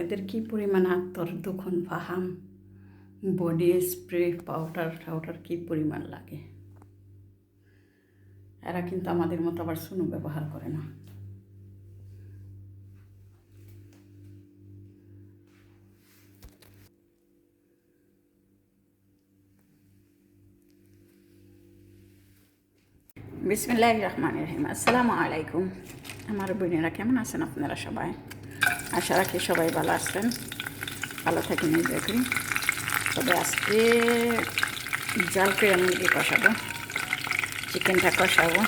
এদের কি পরিমাণ আত্মর দুখন ফাহাম? বডি স্প্রে পাউডার টাউডার কি পরিমাণ লাগে? এরা কিন্তু আমাদের মতো আবার সুনো ব্যবহার করে না। বিসমিল্লাহ রহমান রহিম। আসসালামু আলাইকুম। আমার বোনেরা কেমন আছেন আপনারা সবাই? আশা রাখি সবাই ভালো আছেন। ভালো থাকেন দেখুন। তবে আজকে জাল করে মুরগি কষাবো, চিকেনটা কষাবো।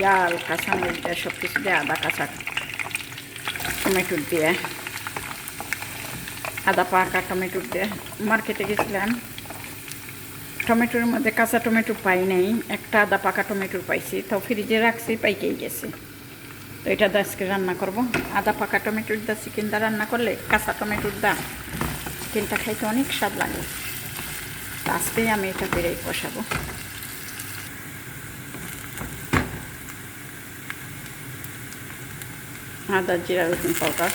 জাল কাঁচা মুরগিটা সব কিছু দিয়ে আদা, কাঁচা টমেটো দিয়ে, আদা পাকা টমেটো দিয়ে মার্কেটে গেছিলাম। টমেটোর মধ্যে কাঁচা টমেটো পাই নাই, একটা আদা পাকা টমেটো পাইছি, তো ফ্রিজে রাখছি, পাইকেই গেছে। এটা দা আজকে রান্না করব। আদা পাকা টমেটোর দা চিকেন দা রান্না করলে কাঁচা টমেটোর দা, চিকেনটা খাইতে অনেক স্বাদ লাগে। তো আজকেই আমি এটা বেড়েই কষাবো। আদা, জিরা, রসুন, পাউডার।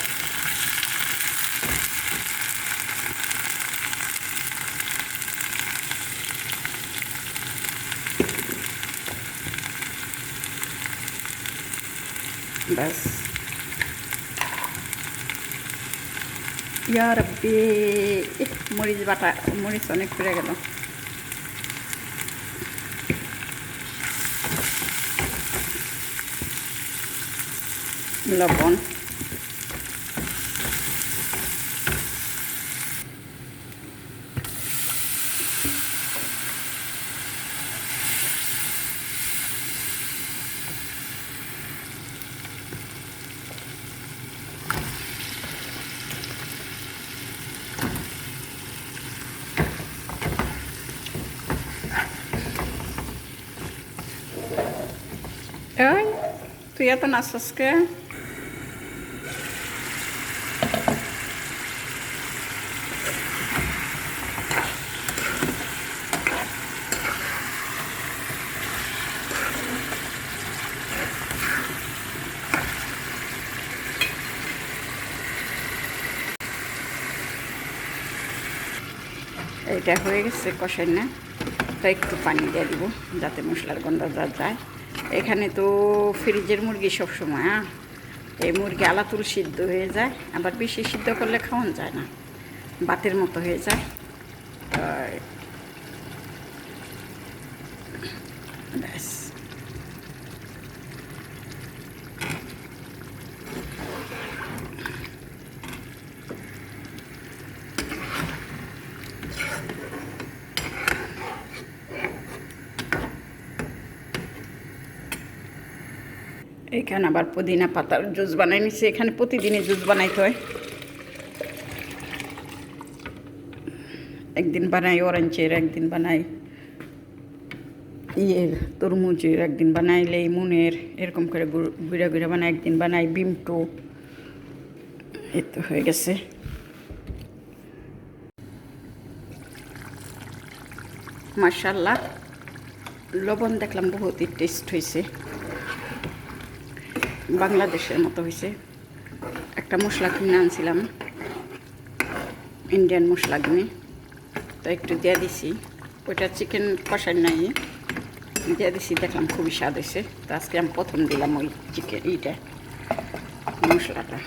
ব্যাস ইয়ার বে মরিচ বাটা মরিচ অনেক পড়ে গেল। লবণ। ওই তুই এত নাচস কে এইটা হয়ে গেছে কষাই না তো একটু পানি দিয়ে দিব, যাতে মশলার গন্ধটা যায়। এখানে তো ফ্রিজের মুরগি সবসময় হ্যাঁ? এই মুরগি আলাতুল সিদ্ধ হয়ে যায়, আবার বেশি সিদ্ধ করলে খাওয়ান যায় না, বাতের মতো হয়ে যায়। ব্যাস। এখানে আবার পুদিনা পাতার জুস বানাই নিছি। এখানে প্রতিদিনই জুস বানাইতে হয়। একদিন বানাই অরেঞ্জের একদিন বানাই ইয়ের, তরমুজের, একদিন বানাই লেমুনের, এরকম করে গুঁড়া গুঁড়া বানাই, একদিন বানাই বিমটো এ তো হয়ে গেছে। মার্শাল্লাহ লবণ দেখলাম বহুতই টেস্ট হয়েছে বাংলাদেশের মতো হয়েছে। একটা মশলা কিনে আনছিলাম ইন্ডিয়ান মশলা কিনে। তো একটু দিয়ে দিছি। ওইটা চিকেন কষার নাই। দিয়ে দিছি, দেখলাম খুবই স্বাদ হয়েছে। তো আজকে আমি প্রথম দিলাম ওই চিকেন ইটা মশলাটা।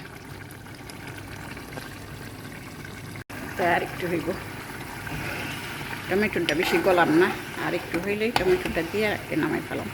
তো আর একটু হইব। টমেটোটা বেশি গলাম না। আর একটু হইলেই টমেটোটা দিয়ে নামাই ফেলাম।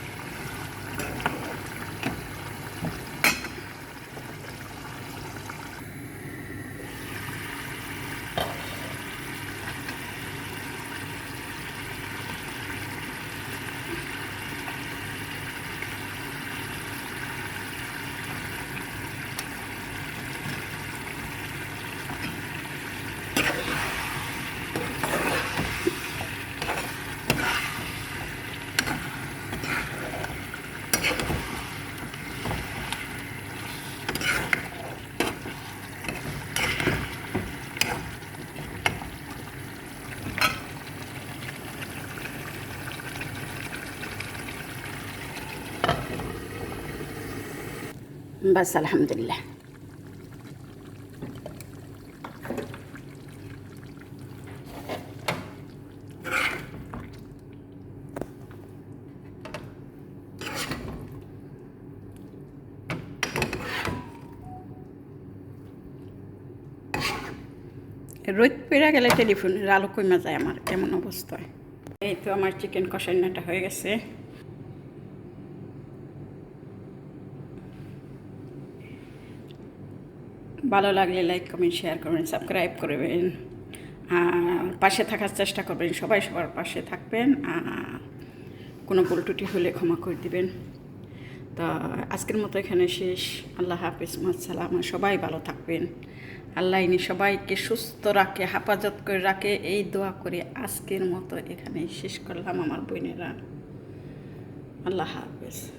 بس الحمد لله রোদ পেরে গেলে টেলিফোন আলো কমে যায় আমার এমন অবস্থায় এই তো আমার চিকেন কষাইনাটা হয়ে গেছে। ভালো লাগলে লাইক কমেন্ট শেয়ার করবেন সাবস্ক্রাইব করবেন। আর পাশে থাকার চেষ্টা করবেন, সবাই সবার পাশে থাকবেন। কোনো ভুল ত্রুটি হলে ক্ষমা করে দিবেন। তা আজকের মতো এখানে শেষ। আল্লাহ হাফিজ সালাম সবাই ভালো থাকবেন। আল্লাহ ইনি সবাইকে সুস্থ রাখে, হেফাজত করে রাখে। এই দোয়া করে আজকের মতো এখানে শেষ করলাম আমার বোনেরা। আল্লাহ হাফিজ।